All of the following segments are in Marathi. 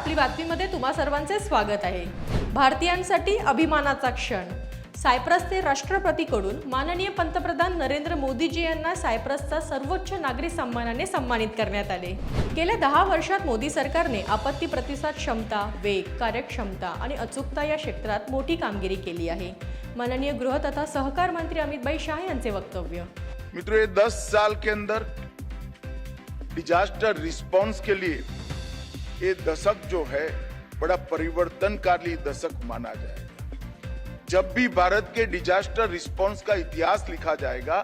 आपली बातमीमध्ये तुम्हा सर्वांचे स्वागत आहे. भारतीयांसाठी अभिमानाचा क्षण. सायप्रसचे राष्ट्रपतीकडून माननीय पंतप्रधान नरेंद्र मोदीजी यांना सायप्रसचा सर्वोच्च नागरी सन्मानाने सन्मानित करण्यात आले. गेल्या दहा वर्षात मोदी सरकारने आपत्ती प्रतिसाद क्षमता वेग कार्यक्षमता आणि अचूकता या क्षेत्रात मोठी कामगिरी केली आहे. माननीय गृह तथा सहकार मंत्री अमितभाई शहा शाह यांचे वक्तव्य. मित्रों ये दस साल के अंदर डिजास्टर रिस्पॉन्स के लिए ये दशक जो है, बड़ा परिवर्तनकारी दशक माना जाएगा। जब भी भारत के डिजास्टर रिस्पांस का इतिहास लिखा जाएगा,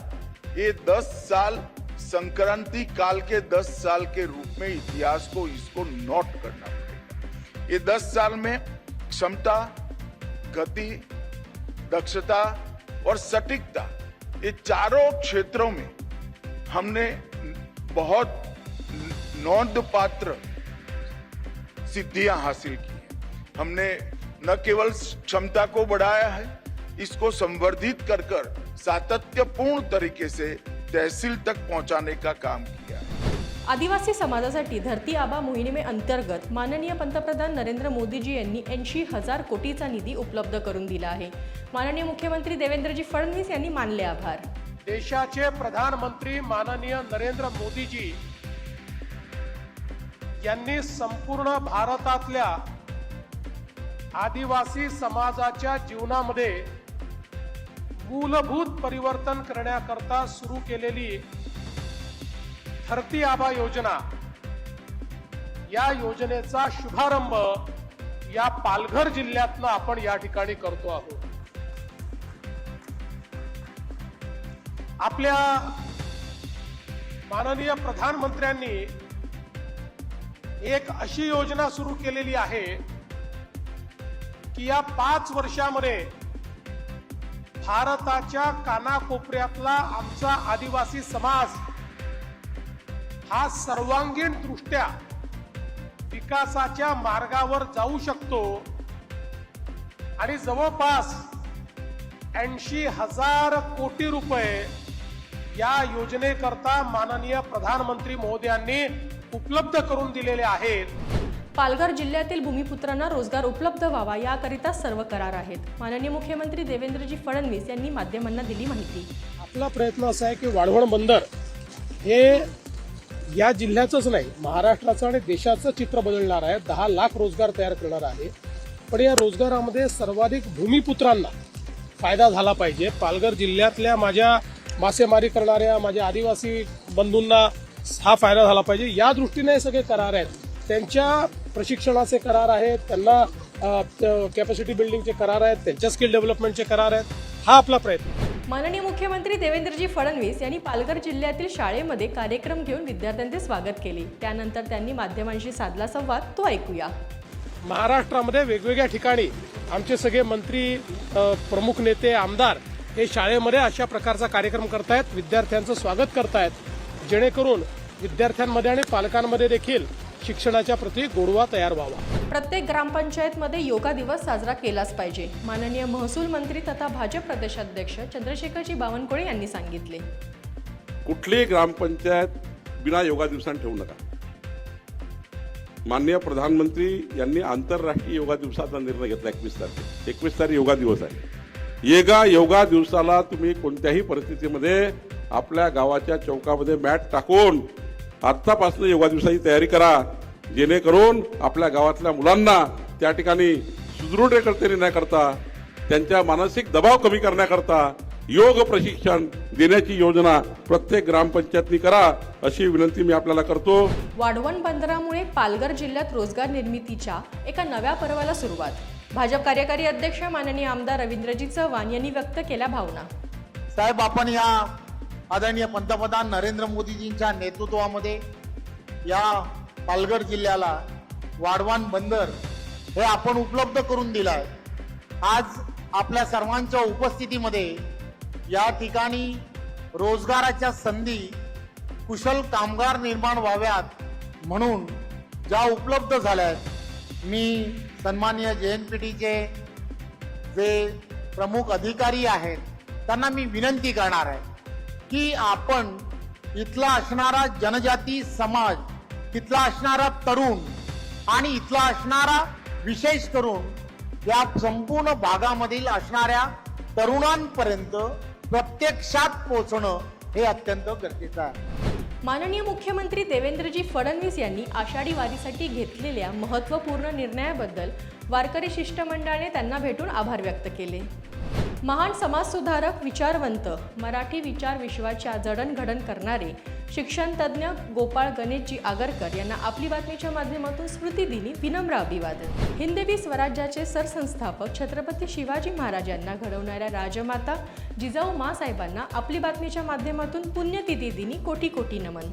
ये 10 साल संक्रांति काल के 10 साल के रूप में इतिहास को इसको नोट करना पड़ेगा। ये 10 साल में क्षमता, गति, दक्षता और सटीकता, ये चारों क्षेत्रों में हमने बहुत नोंदपात्र सिद्धियां हासिल की हैं। हमने न केवल क्षमता को बढ़ाया है इसको संवर्धित कर कर सातत्यपूर्ण तरीके से तहसील तक पहुंचाने का काम किया आदिवासी समाजासाठी धरती आबा मोहिमे अंतर्गत माननीय पंतप्रधान नरेंद्र मोदीजी यांनी ऐंशी हजार कोटीचा निधी उपलब्ध करून दिला आहे. माननीय मुख्यमंत्री देवेंद्रजी फडणवीस यांनी मानले आभार. देशाचे प्रधानमंत्री माननीय नरेंद्र मोदीजी यांनी संपूर्ण भारतातल्या आदिवासी समाजाच्या जीवनामध्ये मूलभूत परिवर्तन करण्याकरता सुरू केलेली धरती आबा योजना. या योजनेचा शुभारंभ या पालघर जिल्ह्यातनं आपण या ठिकाणी करतो आहोत. आपल्या माननीय प्रधानमंत्र्यांनी एक अशी योजना सुरू केलेली आहे की या पाच वर्षामध्ये भारताच्या कानाकोपऱ्यातला आमचा आदिवासी समाज हा सर्वांगीण दृष्ट्या विकासाच्या मार्गावर जाऊ शकतो. आणि जवळपास ऐंशी हजार कोटी रुपये या योजनेकरता माननीय प्रधानमंत्री महोदयांनी उपलब्ध करून दिलेले आहेत. पालघर जिल्ह्यातील भूमिपुत्रांना रोजगार उपलब्ध व्हावा याकरिता सर्व करार आहेत. माननीय मुख्यमंत्री देवेंद्रजी फडणवीस यांनी माध्यमांना दिली माहिती. आपला प्रयत्न असा आहे की वाढवण बंदर हे या जिल्ह्याचंच नाही महाराष्ट्राचं आणि देशाचं चित्र बदलणार आहे. दहा लाख रोजगार तयार करणार आहे. पण या रोजगारामध्ये सर्वाधिक भूमिपुत्रांना फायदा झाला पाहिजे. पालघर जिल्ह्यातल्या माझ्या मासेमारी करणाऱ्या माझ्या आदिवासी बंधूंना हा फायदा झाला पाहिजे. या दृष्टीने हे सगळे करार आहेत. त्यांच्या प्रशिक्षणाचे करार आहेत त्यांना कॅपॅसिटी बिल्डिंगचे करार आहेत त्यांच्या स्किल डेव्हलपमेंटचे करार आहेत. हा आपला प्रयत्न. माननीय मुख्यमंत्री देवेंद्रजी फडणवीस यांनी पालघर जिल्ह्यातील शाळेमध्ये कार्यक्रम घेऊन विद्यार्थ्यांचे स्वागत केले. त्यानंतर त्यांनी माध्यमांशी साधला संवाद. तो ऐकूया. महाराष्ट्रामध्ये वेगवेगळ्या ठिकाणी आमचे सगळे मंत्री प्रमुख नेते आमदार हे शाळेमध्ये अशा प्रकारचा कार्यक्रम करतायत. विद्यार्थ्यांचं स्वागत करतायत. जेणेकरून विद्यार्थ्यांमध्ये आणि पालकांमध्ये देखील शिक्षणाच्या प्रती गोडवा तयार व्हावा. प्रत्येक ग्रामपंचायतमध्ये योगा दिवस साजरा केलाच पाहिजे. माननीय महसूल मंत्री तथा भाजप प्रदेशाध्यक्ष चंद्रशेखरजी बावनकुळे यांनी सांगितले. कुठलीही ग्रामपंचायत बिना योगा दिवसांनी ठेवू नका. माननीय प्रधानमंत्री यांनी आंतरराष्ट्रीय योगा दिवसाचा निर्णय घेतला एकवीस तारीख. एकवीस तारीख योगा दिवस आहे. येगा योगा दिवसाला तुम्ही कोणत्याही परिस्थितीमध्ये आपल्या गावाच्या चौकामध्ये मॅट टाकून आत्तापासून योगा दिवसाची तयारी करा. जेणेकरून आपल्या गावातल्या मुलांना त्या ठिकाणी सुदृढ करता करता त्यांच्या मानसिक दबाव कमी करण्याकरता योग प्रशिक्षण देण्याची योजना प्रत्येक ग्रामपंचायतनी करा अशी विनंती मी आपल्याला करतो. वाढवण बंदरामुळे पालघर जिल्ह्यात रोजगार निर्मितीच्या एका नव्या पर्वाला सुरुवात. भाजप कार्यकारी अध्यक्ष माननीय आमदार रवींद्रजी चव्हाण यांनी व्यक्त केल्या भावना. साहेब आपण या आदरणीय पंतप्रधान नरेंद्र मोदीजींच्या नेतृत्वामध्ये या पालघर जिल्ह्याला वाढवान बंदर हे आपण उपलब्ध करून दिलं आहे आज आपल्या सर्वांच्या उपस्थितीमध्ये या ठिकाणी रोजगाराच्या संधी कुशल कामगार निर्माण व्हाव्यात म्हणून ज्या उपलब्ध झाल्या आहेत मी सन्माननीय जे एन पी टीचे जे प्रमुख अधिकारी आहेत त्यांना मी विनंती करणार आहे. की आपण इथला असणारा जनजाती समाज तिथला असणारा तरुण आणि इथला असणारा विशेष करून या संपूर्ण भागामधील असणाऱ्या तरुणांपर्यंत प्रत्यक्षात पोहोचणं हे अत्यंत गरजेचं आहे. माननीय मुख्यमंत्री देवेंद्रजी फडणवीस यांनी आषाढी वारीसाठी घेतलेल्या महत्त्वपूर्ण निर्णयाबद्दल वारकरी शिष्टमंडळाने त्यांना भेटून आभार व्यक्त केले. महान समाजसुधारक विचारवंत मराठी विचार विश्वाच्या जडणघडण करणारे शिक्षणतज्ज्ञ गोपाळ गणेशजी आगरकर यांना आपली बातमीच्या माध्यमातून स्मृती दिनी विनम्र अभिवादन. हिंदवी स्वराज्याचे सरसंस्थापक छत्रपती शिवाजी महाराज यांना घडवणाऱ्या राजमाता जिजाऊ मासाहेबांना आपली बातमीच्या माध्यमातून पुण्यतिथी दिनी कोटी कोटी नमन.